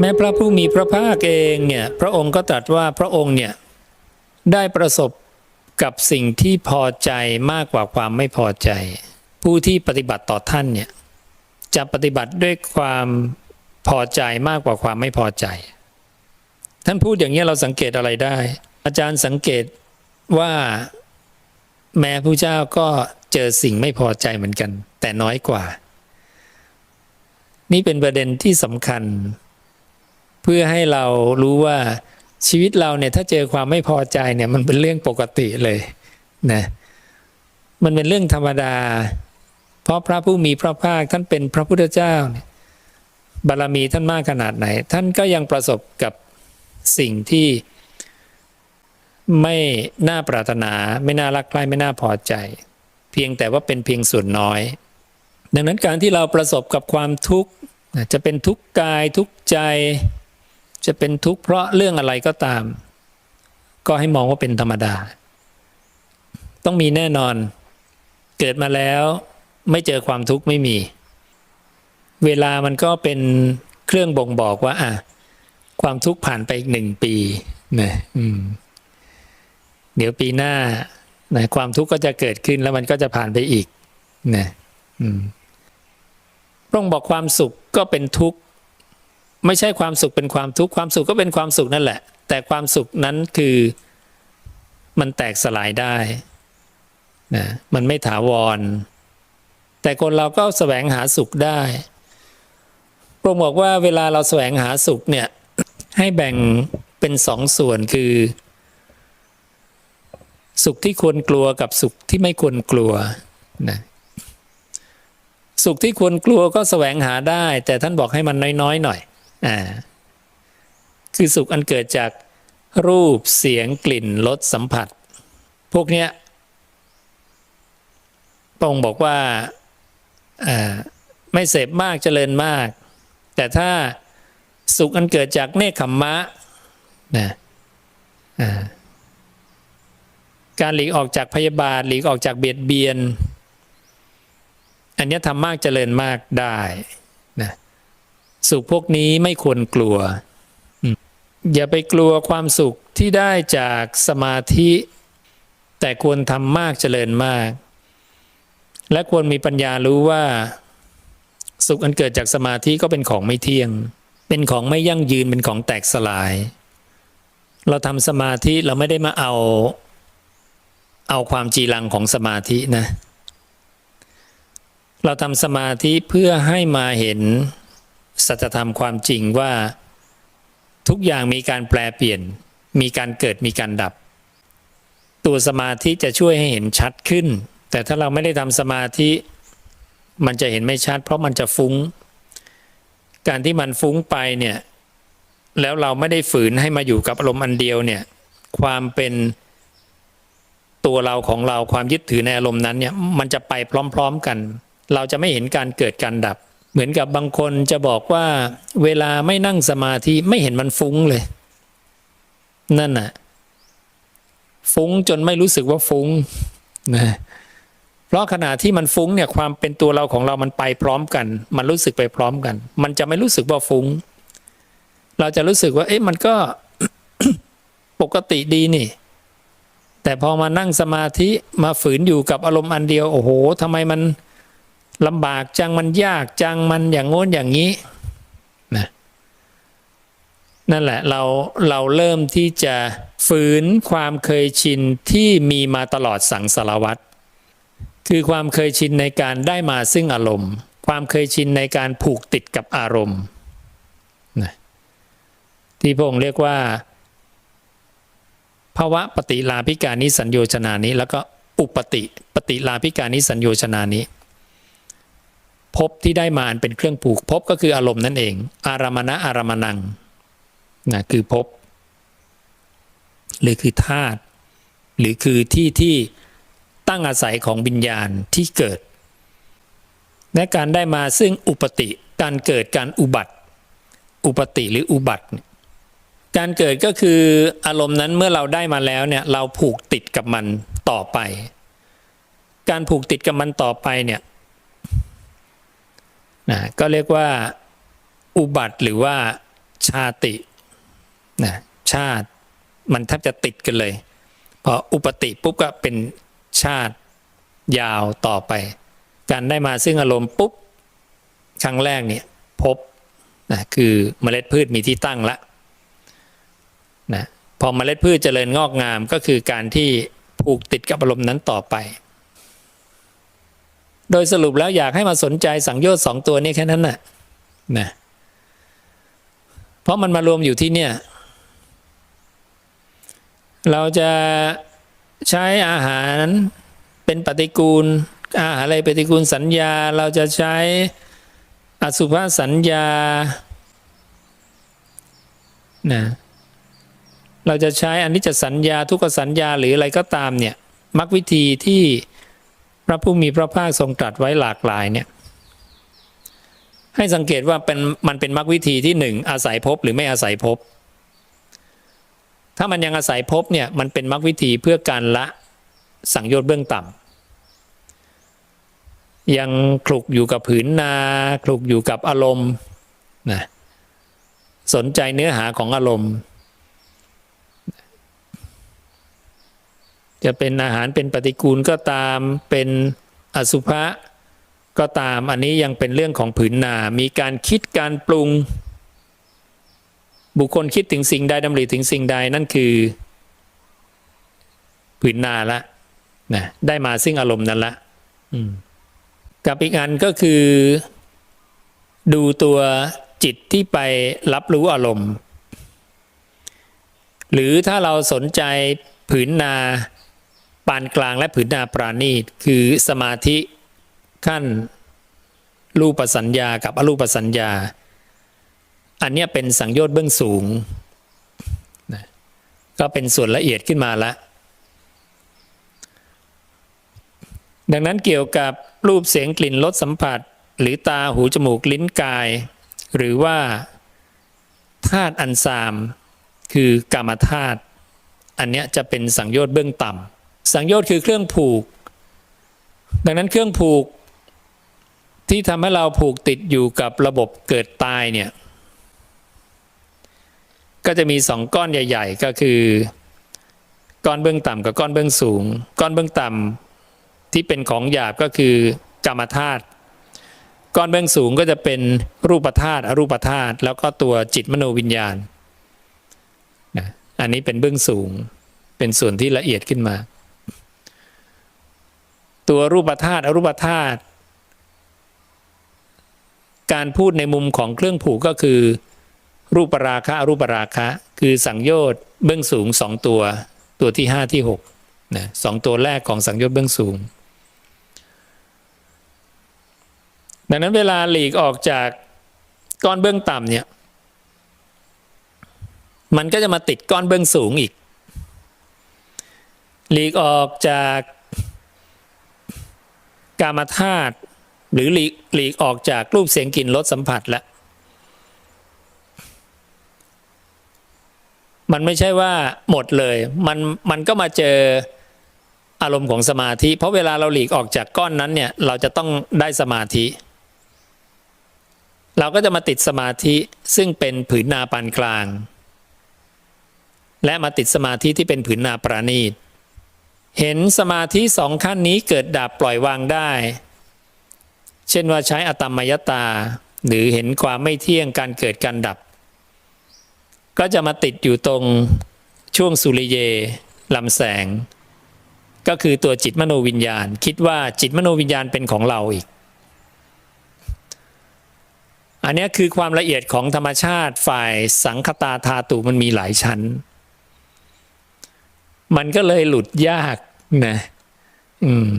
แม้พระผู้มีพระภาคเองเนี่ยพระองค์ก็ตรัสว่าพระองค์เนี่ยได้ประสบกับสิ่งที่พอใจมากกว่าความไม่พอใจ ผู้ที่ปฏิบัติต่อท่านเนี่ยจะปฏิบัติด้วยความพอใจมากกว่าความไม่พอใจ ท่านพูดอย่างนี้เราสังเกตอะไรได้ อาจารย์สังเกตว่าแม้ผู้เจ้าก็เจอสิ่งไม่พอใจเหมือนกัน แต่น้อยกว่า นี่เป็นประเด็นที่สำคัญ พื่อให้เรารู้ว่าชีวิตเราเนี่ยถ้าเจอความไม่พอใจเนี่ยมันเป็นเรื่องปกติเลยนะมันเป็นเรื่องธรรมดา เพราะพระผู้มีพระภาคท่านเป็นพระพุทธเจ้าเนี่ยบารมีท่านมากขนาดไหน ท่านก็ยังประสบกับสิ่งที่ไม่น่าปรารถนา ไม่น่ารักใคร่ไม่น่าพอใจ เพียงแต่ว่าเป็นเพียงส่วนน้อย ดังนั้นการที่เราประสบกับความทุกข์จะเป็นทุกข์กายทุกข์ใจ จะเป็นทุกข์เพราะเรื่องอะไรก็ตาม ก็ให้มองว่าเป็นธรรมดา ต้องมีแน่นอน เกิดมาแล้ว ไม่เจอความทุกข์ไม่มี เวลามันก็เป็นเครื่องบ่งบอกว่า อะ ความทุกข์ผ่านไปอีกหนึ่งปีนะอืม เดี๋ยวปีหน้านะความทุกข์ก็จะเกิดขึ้นแล้วมันก็จะผ่านไปอีกนะอืมพระองค์บอกความสุขก็เป็นทุกข์ ไม่ใช่ความสุขเป็นความทุกข์ความสุขก็เป็นความสุขนั่นแหละ แต่ความสุขนั้นคือมันแตกสลายได้นะมันไม่ถาวร แต่คนเราก็แสวงหาสุขได้พระองค์บอกว่าเวลาเราแสวงหาสุขเนี่ยให้แบ่งเป็นสองส่วนคือ สุขที่ควรกลัวกับสุขที่ไม่ควรกลัวนะสุขที่ควรกลัวก็แสวงหาได้ แต่ท่านบอกให้มันน้อยๆหน่อย อ่าคือสุขอันเกิดจากรูปเสียงกลิ่นรสสัมผัส พวกเนี้ยพระองค์บอกว่าไม่เสพมากเจริญมาก แต่ถ้าสุขอันเกิดจากเนคขมมะนะการหลีกออกจากพยาบาทหลีกออกจากเบียดเบียน อันนี้ทำมากเจริญมากได้นะ สุขพวกนี้ไม่ควรกลัว อย่าไปกลัวความสุขที่ได้จากสมาธิ แต่ควรทำมากเจริญมาก และควรมีปัญญารู้ว่า สุขอันเกิดจากสมาธิก็เป็นของไม่เที่ยง เป็นของไม่ยั่งยืนเป็นของแตกสลาย เราทำสมาธิเราไม่ได้มาเอา เอาความจีรังของสมาธินะ เราทำสมาธิเพื่อให้มาเห็น สัจธรรมความจริงว่าทุกอย่างมีการแปลเปลี่ยน มีการเกิดมีการดับ ตัวสมาธิจะช่วยให้เห็นชัดขึ้น แต่ถ้าเราไม่ได้ทำสมาธิ มันจะเห็นไม่ชัด เพราะมันจะฟุง้ง การที่มันฟุ้งไปเนี่ยแล้วเราไม่ได้ฝืนให้มาอยู่กับอารมณ์อันเดียวเนี่ยความเป็นตัวเราของเราความยึดถือในอารมณ์นั้นเนี่ยมันจะไปพร้อม ๆกัน เราจะไม่เห็นการเกิดการดับ เหมือนกับบางคนจะบอกว่า เวลาไม่นั่งสมาธิไม่เห็นมันฟุ้งเลย นั่นน่ะ ฟุ้งจนไม่รู้สึกว่าฟุ้งนะเพราะขณะที่มันฟุ้งเนี่ยความเป็นตัวเราของเรามันไปพร้อมกัน มันรู้สึกไปพร้อมกัน มันจะไม่รู้สึกว่าฟุ้ง เราจะรู้สึกว่า เอ๊ะมันก็ปกติดีนี่ แต่พอมานั่งสมาธิมาฝืนอยู่กับอารมณ์อันเดียว โอ้โหทำไมมัน ลำบากจังมันยากจังมันอย่างโน้นอย่างนี้นะนั่นแหละเราเราเริ่มที่จะฝืนความเคยชินที่มีมาตลอดสังสารวัตรคือความเคยชินในการได้มาซึ่งอารมณ์ ความเคยชินในการผูกติดกับอารมณ์นะที่พระองค์เรียกว่าภาวะปฏิลาภิการนิสัญโยชนานี้ แล้วก็อุปติปฏิลาภิการนิสัญโยชนานี้ พบที่ได้มาอันเป็นเครื่องผูกพบก็คืออารมณ์นั่นเอง อารามณะอารามนังนะคือพบหรือคือธาตุหรือคือที่ที่ตั้งอาศัยของวิญญาณที่เกิด และการได้มาซึ่งอุปติการเกิดการอุบัติ อุปติหรืออุบัติ การเกิดก็คืออารมณ์นั้นเมื่อเราได้มาแล้วเนี่ยเราผูกติดกับมันต่อไป การผูกติดกับมันต่อไปเนี่ย นะก็เรียกว่าอุบัติหรือว่าชาตินะชาติมันแทบจะติดกันเลยพออุปติปุ๊บก็เป็นชาติยาวต่อไป การได้มาซึ่งอารมณ์ปุ๊บครั้งแรกเนี่ยพบนะคือเมล็ดพืชมีที่ตั้งละนะพอเมล็ดพืชเจริญงอกงามก็คือการที่ผูกติดกับอารมณ์นั้นต่อไป โดยสรุปแล้วอยากให้มาสนใจสังโยชน์สองตัวนี้แค่นั้นน่ะนะเพราะมันมารวมอยู่ที่เนี่ย เราจะใช้อาหารเป็นปฏิกูล อาหารอะไรปฏิกูลสัญญา เราจะใช้อสุภสัญญานะเราจะใช้อนิจจสัญญาทุกขสัญญาหรืออะไรก็ตามเนี่ยมรรควิธีที่ พระผู้มีพระภาคทรงตรัสไว้หลากหลายเนี่ยให้สังเกตว่าเป็นมันเป็นมรรควิธีที่หนึ่งอาศัยภพหรือไม่อาศัยภพถ้ามันยังอาศัยภพเนี่ยมันเป็นมรรควิธีเพื่อการละสังโยชน์เบื้องต่ำยังคลุกอยู่กับผืนนาคลุกอยู่กับอารมณ์นะสนใจเนื้อหาของอารมณ์ จะเป็นอาหารเป็นปฏิกูลก็ตามเป็นอสุภะก็ตามอันนี้ยังเป็นเรื่องของผืนนา มีการคิดการปรุง บุคคลคิดถึงสิ่งใดดำริถึงสิ่งใดนั่นคือ ผืนนาละนะได้มาซึ่งอารมณ์นั้นละกับอีกอันก็คือ ดูตัวจิตที่ไปรับรู้อารมณ์ หรือถ้าเราสนใจผืนนา ปานกลางและผืนนาปราณีตคือสมาธิขั้นรูปสัญญากับอรูปสัญญา อันนี้เป็นสังโยชน์เบื้องสูงนะก็เป็นส่วนละเอียดขึ้นมาละดังนั้นเกี่ยวกับรูปเสียงกลิ่นรสสัมผัส หรือตาหูจมูกลิ้นกาย หรือว่าธาตุอันซามคือกามธาตุอันนี้จะเป็นสังโยชน์เบื้องต่ำ สังโยชน์คือเครื่องผูก ดังนั้นเครื่องผูกที่ทำให้เราผูกติดอยู่กับระบบเกิดตายเนี่ย ก็จะมีสองก้อนใหญ่ ๆ ก็คือ ก้อนเบื้องต่ำกับก้อนเบื้องสูง ก้อนเบื้องต่ำที่เป็นของหยาบก็คือกรรมธาตุก้อนเบื้องสูงก็จะเป็นรูปธาตุอรูปธาตุแล้วก็ตัวจิตมโนวิญญาณนะอันนี้เป็นเบื้องสูงเป็นส่วนที่ละเอียดขึ้นมา ตัวรูปธาตุอรูปธาตุการพูดในมุมของเครื่องผูกก็คือ รูปราคะอรูปราคะ คือสังโยชน์เบื้องสูงสองตัว ตัวที่ห้าที่หกนะสองตัวแรกของสังโยชน์เบื้องสูง ดังนั้นเวลาหลีกออกจากก้อนเบื้องต่ำเนี่ยมันก็จะมาติดก้อนเบื้องสูงอีก หลีกออกจาก กามธาตุหรือหลีกหลีกออกจากรูปเสียงกลิ่นรสสัมผัสแล้วมันไม่ใช่ว่าหมดเลย มันมันก็มาเจออารมณ์ของสมาธิ เพราะเวลาเราหลีกออกจากก้อนนั้นเนี่ยเราจะต้องได้สมาธิ เราก็จะมาติดสมาธิซึ่งเป็นผืนนาปานกลาง และมาติดสมาธิที่เป็นผืนนาปราณีต เห็นสมาธิสองขั้นนี้เกิดดับปล่อยวางได้ เช่นว่าใช้อตมมยตา หรือเห็นความไม่เที่ยงการเกิดการดับ ก็จะมาติดอยู่ตรงช่วงสุริเยลำแสง ก็คือตัวจิตมโนวิญญาณ คิดว่าจิตมโนวิญญาณเป็นของเราอีก อันนี้คือความละเอียดของธรรมชาติฝ่ายสังคตาธาตุมันมีหลายชั้น มันก็เลยหลุดยากนะ อืม